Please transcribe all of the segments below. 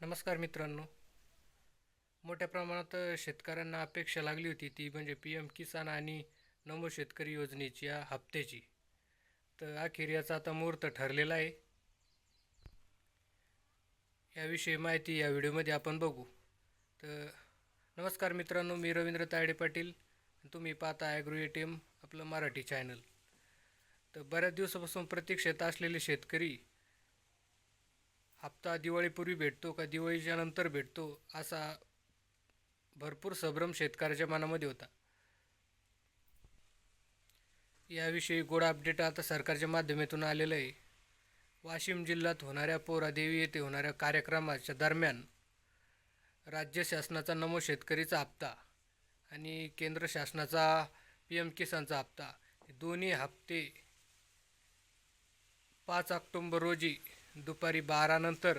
नमस्कार मित्रांनो. मोठ्या प्रमाणात शेतकऱ्यांना अपेक्षा लागली होती ती म्हणजे पी एम किसान आणि नमो शेतकरी योजनेची या हप्त्याची. तर अखेर याचा आता मुहूर्त ठरलेला आहे. याविषयी माहिती या व्हिडिओमध्ये आपण बघू. तर नमस्कार मित्रांनो मी रवींद्र तायडे पाटील. तुम्ही पाहता ॲग्रो ए टी एम आपलं मराठी चॅनल तर बऱ्याच दिवसापासून प्रतीक्षेत असलेले शेतकरी हप्ता दिवाळीपूर्वी भेटतो का दिवाळीच्या नंतर भेटतो असा भरपूर संभ्रम शेतकऱ्याच्या मनामध्ये होता. याविषयी गोड अपडेट आता सरकारच्या माध्यमातून आलेलं आहे. वाशिम जिल्ह्यात होणाऱ्या पोरादेवी येथे होणाऱ्या कार्यक्रमाच्या दरम्यान राज्य शासनाचा नमो शेतकरीचा हप्ता आणि केंद्र शासनाचा पी एम किसानचा हप्ता दोन्ही हप्ते पाच ऑक्टोंबर रोजी दुपारी बारानंतर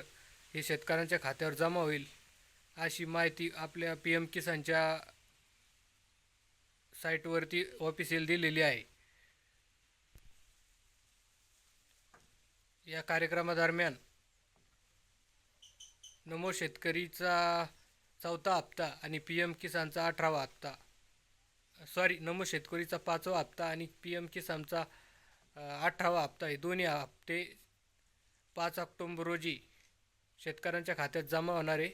हे शेतकऱ्यांच्या खात्यावर जमा होईल अशी माहिती आपल्या पी एम किसानच्या साईटवरती ऑफिशियल दिलेली आहे. या कार्यक्रमादरम्यान नमो शेतकरीचा चौथा हप्ता आणि पी एम किसानचा अठरावा हप्ता सॉरी नमो शेतकरीचा पाचवा हप्ता आणि पी एम किसानचा अठरावा हप्ता हे दोन्ही हप्ते पाच ऑक्टोंबर रोजी शेतकऱ्यांच्या खात्यात जमा होणार आहे